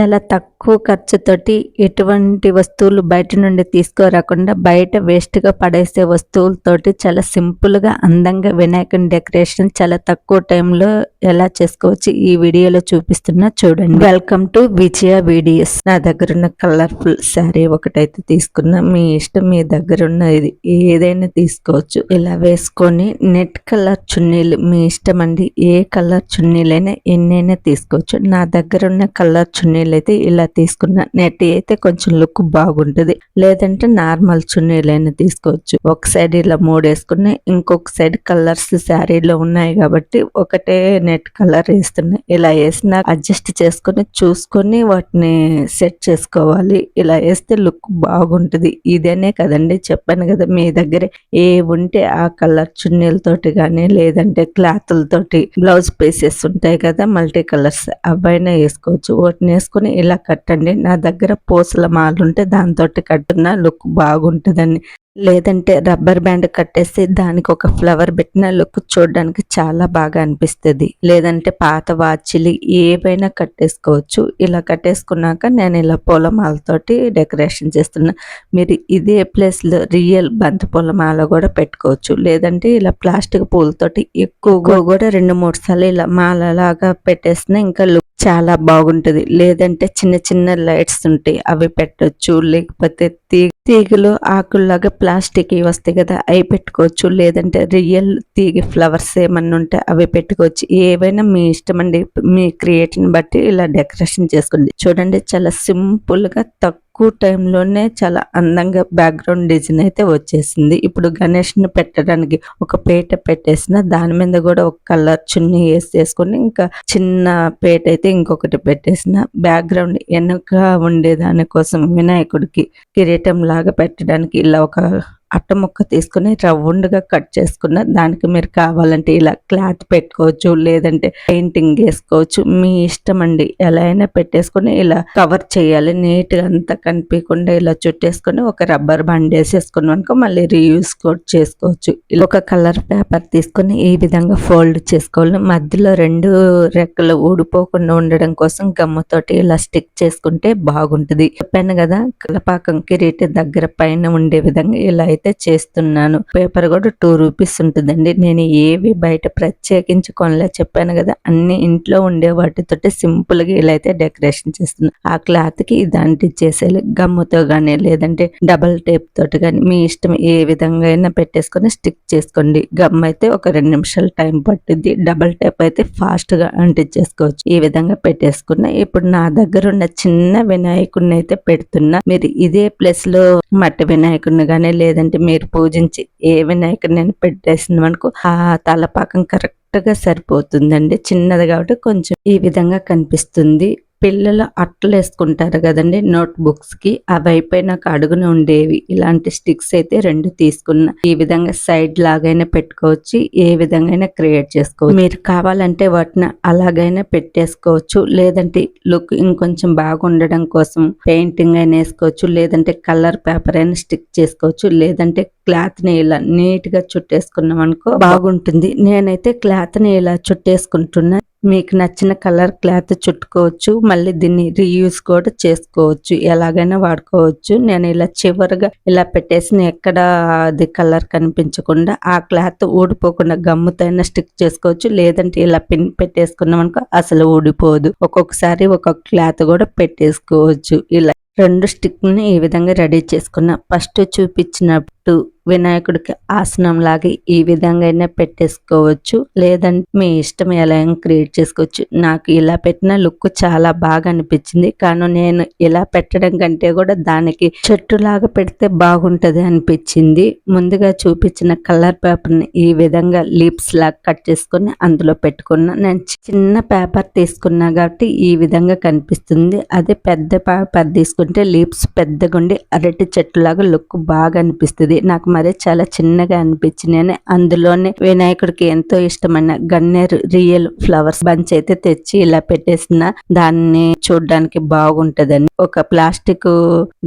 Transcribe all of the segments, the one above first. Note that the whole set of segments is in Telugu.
చాలా తక్కువ ఖర్చుతోటి ఎటువంటి వస్తువులు బయట నుండి తీసుకోరాకుండా బయట వేస్ట్గా పడేసే వస్తువులతోటి చాలా సింపుల్గా అందంగా వినాయకుని డెకరేషన్ చాలా తక్కువ టైంలో ఎలా చేసుకోవచ్చు ఈ వీడియోలో చూపిస్తున్నా చూడండి. Welcome to Vijaya videos. నా దగ్గర ఉన్న కలర్ఫుల్ శారీ ఒకటైతే తీసుకున్నా మీ ఇష్టం మీ దగ్గర ఉన్న ఇది ఏదైనా తీసుకోవచ్చు. ఇలా వేసుకొని నెట్ కలర్ చున్నీలు మీ ఇష్టం అండి ఏ కలర్ చున్నీలైనా ఎన్నైనా తీసుకోవచ్చు. నా దగ్గర ఉన్న కలర్ చున్నీలు అయితే ఇలా తీసుకున్న. నెట్ అయితే కొంచెం లుక్ బాగుంటుంది. లేదంటే నార్మల్ చున్నీలైనా తీసుకోవచ్చు. ఒక సైడ్ ఇలా మూడు వేసుకుని ఇంకొక సైడ్ కలర్స్ శారీలో ఉన్నాయి కాబట్టి ఒకటే నెట్ కలర్ వేస్తున్నాయి ఇలా వేసిన అడ్జస్ట్ చేసుకొని చూసుకొని వాటిని సెట్ చేసుకోవాలి. ఇలా వేస్తే లుక్ బాగుంటుంది. ఇదేనే కదండి చెప్పాను కదా మీ దగ్గర. ఏ ఉంటే ఆ కలర్ చున్నీలతోటి కానీ లేదంటే క్లాత్లతోటి బ్లౌజ్ పీసెస్ ఉంటాయి కదా మల్టీ కలర్స్ అవైనా వేసుకోవచ్చు. వాటిని వేసుకుని ఇలా కట్టండి. నా దగ్గర పూసల మాలుంటే దాంతో కట్టున్న లుక్ బాగుంటుందని. లేదంటే రబ్బర్ బ్యాండ్ కట్టేసి దానికి ఒక ఫ్లవర్ పెట్టిన లుక్ చూడడానికి చాలా బాగా అనిపిస్తుంది. లేదంటే పాత వాచ్లు ఏవైనా కట్టేసుకోవచ్చు. ఇలా కట్టేసుకున్నాక నేను ఇలా పూలమాలతోటి డెకరేషన్ చేస్తున్నా. మీరు ఇదే ప్లేస్లో రియల్ బంతి పూలమాల కూడా పెట్టుకోవచ్చు. లేదంటే ఇలా ప్లాస్టిక్ పూలతోటి ఎక్కువగా కూడా రెండు మూడు సార్లు ఇలా మాల లాగా పెట్టేసిన ఇంకా లుక్ చాలా బాగుంటుంది. లేదంటే చిన్న చిన్న లైట్స్ ఉంటాయి అవి పెట్టొచ్చు. లేకపోతే తీ తీగలు ఆకుల్లాగా ప్లాస్టిక్ వస్తాయి కదా అవి పెట్టుకోవచ్చు. లేదంటే రియల్ తీగ ఫ్లవర్స్ ఏమన్నా ఉంటే అవి పెట్టుకోవచ్చు. ఏవైనా మీ ఇష్టం అండి మీ క్రియేటివ్ని బట్టి ఇలా డెకరేషన్ చేసుకోండి. చూడండి చాలా సింపుల్గా తక్కువ తక్కువ టైంలోనే చాలా అందంగా బ్యాక్గ్రౌండ్ డిజైన్ అయితే వచ్చేసింది. ఇప్పుడు గణేష్ని పెట్టడానికి ఒక పేట పెట్టేసిన దాని మీద కూడా ఒక కలర్ చున్నీ వేసేసుకొని ఇంకా చిన్న పేట అయితే ఇంకొకటి పెట్టేసిన. బ్యాక్గ్రౌండ్ వెనక ఉండేదాని కోసం వినాయకుడికి కిరీటం లాగా పెట్టడానికి ఇలా ఒక అట్ట ముక్క తీసుకుని రౌండ్గా కట్ చేసుకున్న దానికి మీరు కావాలంటే ఇలా క్లాత్ పెట్టుకోవచ్చు లేదంటే పెయింటింగ్ వేసుకోవచ్చు. మీ ఇష్టం అండి. ఎలా అయినా పెట్టేసుకొని ఇలా కవర్ చేయాలి. నీట్గా అంతా కనిపించకుండా ఇలా చుట్టేసుకొని ఒక రబ్బర్ బండ్ వేసేసుకుని అనుకో మళ్ళీ రీయూస్ కూడా చేసుకోవచ్చు. ఇలా ఒక కలర్ పేపర్ తీసుకొని ఈ విధంగా ఫోల్డ్ చేసుకోవాలి. మధ్యలో రెండు రెక్కలు ఊడిపోకుండా ఉండడం కోసం గమ్మతోటి ఇలా స్టిక్ చేసుకుంటే బాగుంటుంది. చెప్పాను కదా కలపాకం కిరీటి దగ్గర పైన ఉండే విధంగా ఇలా అయితే చేస్తున్నాను. పేపర్ కూడా టూ రూపీస్ ఉంటుందండి. నేను ఏవి బయట ప్రత్యేకించి కొనలే చెప్పాను కదా అన్ని ఇంట్లో ఉండే వాటితోటి సింపుల్గా ఇలా అయితే డెకరేషన్ చేస్తున్నాను ఆ క్లాత్కి ఇది అంటించేసేయాలి గమ్ముతో గానీ లేదంటే డబల్ టేప్ తోటి కానీ మీ ఇష్టం ఏ విధంగా అయినా పెట్టేసుకొని స్టిక్ చేసుకోండి. గమ్ అయితే ఒక రెండు నిమిషాలు టైం పట్టింది డబల్ టేప్ అయితే ఫాస్ట్గా అంటించేసుకోవచ్చు ఈ విధంగా పెట్టేసుకున్నా ఇప్పుడు నా దగ్గర ఉన్న చిన్న వినాయకుడిని అయితే పెడుతున్నా. మీరు ఇదే ప్లేస్లో మట్టి వినాయకుడిని కానీ లేదంటే అంటే మీరు పూజించి ఏ వినాయకుడు నేను పెట్టేసింది మనకు ఆ తలపాకం కరెక్ట్గా సరిపోతుందండి. చిన్నది కాబట్టి కొంచెం ఈ విధంగా కనిపిస్తుంది. పిల్లలు అట్టలు వేసుకుంటారు కదండి నోట్ బుక్స్కి అవి అయిపోయినాక అడుగున ఉండేవి. ఇలాంటి స్టిక్స్ అయితే రెండు తీసుకున్నా. ఈ విధంగా సైడ్ లాగైనా పెట్టుకోవచ్చు ఏ విధంగా క్రియేట్ చేసుకోవచ్చు. మీరు కావాలంటే వాటిని అలాగైనా పెట్టేసుకోవచ్చు. లేదంటే లుక్ ఇంకొంచెం బాగుండడం కోసం పెయింటింగ్ అయినా వేసుకోవచ్చు. లేదంటే కలర్ పేపర్ అయినా స్టిక్ చేసుకోవచ్చు. లేదంటే క్లాత్ని ఇలా నీట్గా చుట్టేసుకున్నాం అనుకో బాగుంటుంది. నేనైతే క్లాత్ని ఇలా చుట్టేసుకుంటున్నా. మీకు నచ్చిన కలర్ క్లాత్ చుట్టుకోవచ్చు మళ్ళీ దీన్ని రీయూస్ కూడా చేసుకోవచ్చు ఎలాగైనా వాడుకోవచ్చు. నేను ఇలా చివరిగా ఇలా పెట్టేసిన ఎక్కడ అది కలర్ కనిపించకుండా ఆ క్లాత్ ఊడిపోకుండా గమ్ముతైనా స్టిక్ చేసుకోవచ్చు. లేదంటే ఇలా పిన్ పెట్టేసుకున్నాం అనుకో అసలు ఊడిపోదు. ఒక్కొక్కసారి ఒక్కొక్క క్లాత్ కూడా పెట్టేసుకోవచ్చు. ఇలా రెండు స్టిక్ని ఈ విధంగా రెడీ చేసుకున్నా. ఫస్ట్ చుట్టూ వినాయకుడికి ఆసనం లాగా ఈ విధంగా అయినా పెట్టేసుకోవచ్చు. లేదంటే మీ ఇష్టం ఎలా క్రియేట్ చేసుకోవచ్చు. నాకు ఇలా పెట్టిన లుక్ చాలా బాగా అనిపించింది. కానీ నేను ఇలా పెట్టడం కంటే కూడా దానికి చెట్టు లాగా పెడితే బాగుంటది అనిపించింది. ముందుగా చూపించిన కలర్ పేపర్ని ఈ విధంగా లీప్స్ లాగా కట్ చేసుకుని అందులో పెట్టుకున్నా. నేను చిన్న పేపర్ తీసుకున్నా కాబట్టి ఈ విధంగా కనిపిస్తుంది. అదే పెద్ద పేపర్ తీసుకుంటే లీప్స్ పెద్దగుండి అరటి చెట్టు లాగా లుక్ బాగా అనిపిస్తుంది. నాకు మరి చాలా చిన్నగా అనిపించినాయని అందులోనే వినాయకుడికి ఎంతో ఇష్టమైన గన్నేరు రియల్ ఫ్లవర్స్ బంచ్ అయితే తెచ్చి ఇలా పెట్టేసిన. దాన్ని చూడడానికి బాగుంటదని ఒక ప్లాస్టిక్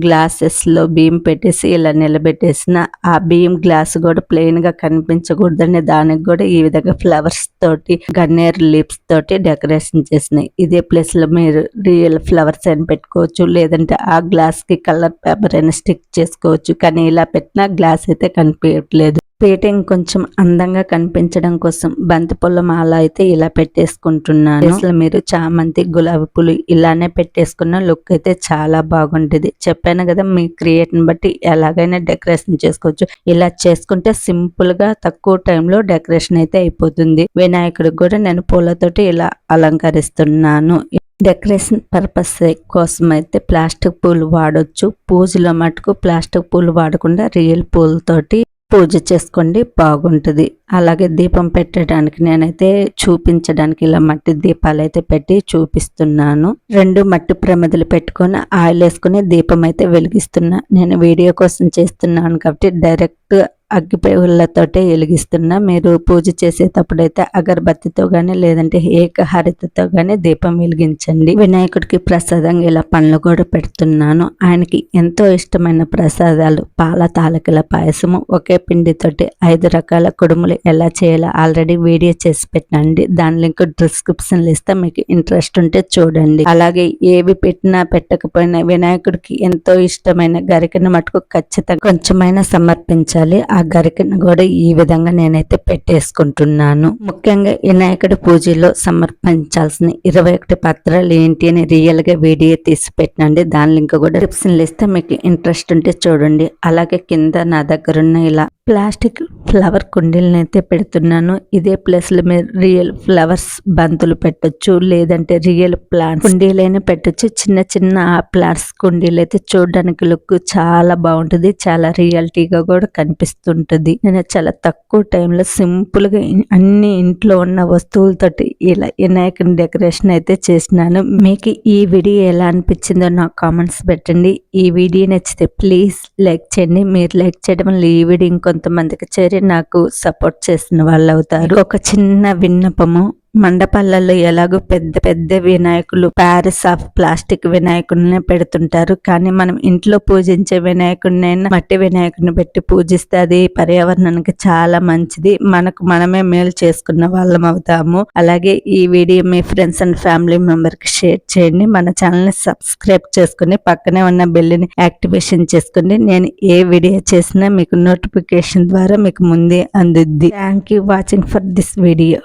గ్లాసెస్లో బియ్యం పెట్టేసి ఇలా నిలబెట్టేసిన. ఆ బీమ్ గ్లాస్ కూడా ప్లెయిన్గా కనిపించకూడదని దానికి కూడా ఈ విధంగా ఫ్లవర్స్ తోటి గన్నేరు లీప్స్ తోటి డెకరేషన్ చేసినాయి. ఇదే ప్లేస్లో మీరు రియల్ ఫ్లవర్స్ అని పెట్టుకోవచ్చు. లేదంటే ఆ గ్లాస్కి కలర్ పేపర్ అయినా స్టిక్ చేసుకోవచ్చు. కానీ ఇలా పెట్టిన గ్లాస్ అయితే కనిపించట్లేదు పీట కొంచెం అందంగా కనిపించడం కోసం బంతిపూల మాల అయితే ఇలా పెట్టేసుకుంటున్నాను. అసలు మీరు చామంతి గులాబీ పూలు ఇలానే పెట్టేసుకున్న లుక్ అయితే చాలా బాగుంటుంది. చెప్పాను కదా మీ క్రియేట్ని బట్టి ఎలాగైనా డెకరేషన్ చేసుకోవచ్చు. ఇలా చేసుకుంటే సింపుల్గా తక్కువ టైంలో డెకరేషన్ అయితే అయిపోతుంది. వినాయకుడికి కూడా నేను పూలతోటి ఇలా అలంకరిస్తున్నాను. డెకరేషన్ పర్పస్ కోసం అయితే ప్లాస్టిక్ పూలు వాడొచ్చు. పూజలో మటుకు ప్లాస్టిక్ పూలు వాడకుండా రియల్ పూలతోటి పూజ చేసుకోండి బాగుంటుంది. అలాగే దీపం పెట్టడానికి నేనైతే చూపించడానికి ఇలా మట్టి దీపాలు అయితే పెట్టి చూపిస్తున్నాను. రెండు మట్టి ప్రమిదలు పెట్టుకొని ఆయిల్ వేసుకుని దీపం అయితే వెలిగిస్తున్నా. నేను వీడియో కోసం చేస్తున్నాను కాబట్టి డైరెక్ట్ అగ్గిపేవులతోటే వెలిగిస్తున్నా. మీరు పూజ చేసేటప్పుడైతే అగరబత్తితో కానీ లేదంటే ఏకహారితతో కానీ దీపం వెలిగించండి. వినాయకుడికి ప్రసాదంగా ఇలా పండ్లు కూడా పెడుతున్నాను. ఆయనకి ఎంతో ఇష్టమైన ప్రసాదాలు పాల తాలకల పాయసము ఒకే పిండితోటి ఐదు రకాల కుడుములు ఎలా చేయాలో ఆల్రెడీ వీడియో చేసి పెట్టండి దాని లింక్ డిస్క్రిప్షన్ ఇస్తే మీకు ఇంట్రెస్ట్ ఉంటే చూడండి. అలాగే ఏవి పెట్టినా పెట్టకపోయినా వినాయకుడికి ఎంతో ఇష్టమైన గరికను మటుకు ఖచ్చితంగా కొంచెమైనా సమర్పించాలి. ఆ గరికను కూడా ఈ విధంగా నేనైతే పెట్టేసుకుంటున్నాను. ముఖ్యంగా వినాయకుడి పూజలో సమర్పించాల్సిన ఇరవై ఒకటి పత్రాలు ఏంటి అని రియల్గా వీడియో తీసి పెట్టండి దాని లింక్ కూడా డిస్క్రిప్షన్ ఇస్తే మీకు ఇంట్రెస్ట్ ఉంటే చూడండి. అలాగే కింద నా దగ్గర ఉన్న ఇలా ప్లాస్టిక్ ఫ్లవర్ కుండీలను అయితే పెడుతున్నాను. ఇదే ప్లేస్లో మీరు రియల్ ఫ్లవర్స్ బంతులు పెట్టచ్చు లేదంటే రియల్ ప్లాంట్స్ కుండీలైనా పెట్టొచ్చు. చిన్న చిన్న ప్లాంట్స్ కుండీలు అయితే చూడడానికి లుక్ చాలా బాగుంటుంది చాలా రియాలిటీగా కూడా కనిపిస్తుంటది. నేను చాలా తక్కువ టైంలో సింపుల్గా అన్ని ఇంట్లో ఉన్న వస్తువులతోటి ఇలా వినాయకుని డెకరేషన్ అయితే చేసినాను. మీకు ఈ వీడియో ఎలా అనిపించిందో నాకు కామెంట్స్ పెట్టండి. ఈ వీడియో నచ్చితే ప్లీజ్ లైక్ చేయండి. మీరు లైక్ చేయడం వల్ల ఈ వీడియో ఇంకొంతమందికి చేరి నాకు సపోర్ట్ చేసిన వాళ్ళు అవుతారు ఒక చిన్న విన్నపము మండపాలలో ఎలాగో పెద్ద పెద్ద వినాయకులు ప్యారిస్ ఆఫ్ ప్లాస్టిక్ వినాయకుడినే పెడుతుంటారు. కానీ మనం ఇంట్లో పూజించే వినాయకుడినైనా మట్టి వినాయకుడిని పెట్టి పూజిస్తే అది పర్యావరణానికి చాలా మంచిది. మనకు మనమే మేలు చేసుకున్న వాళ్ళం అవుతాము. అలాగే ఈ వీడియో మీ ఫ్రెండ్స్ అండ్ ఫ్యామిలీ మెంబర్కి షేర్ చేయండి. మన ఛానల్ని సబ్స్క్రైబ్ చేసుకుని పక్కనే ఉన్న బెల్లిని యాక్టివేషన్ చేసుకుని నేను ఏ వీడియో చేసినా మీకు నోటిఫికేషన్ ద్వారా మీకు ముందే అందుద్ది. Thank you watching for this video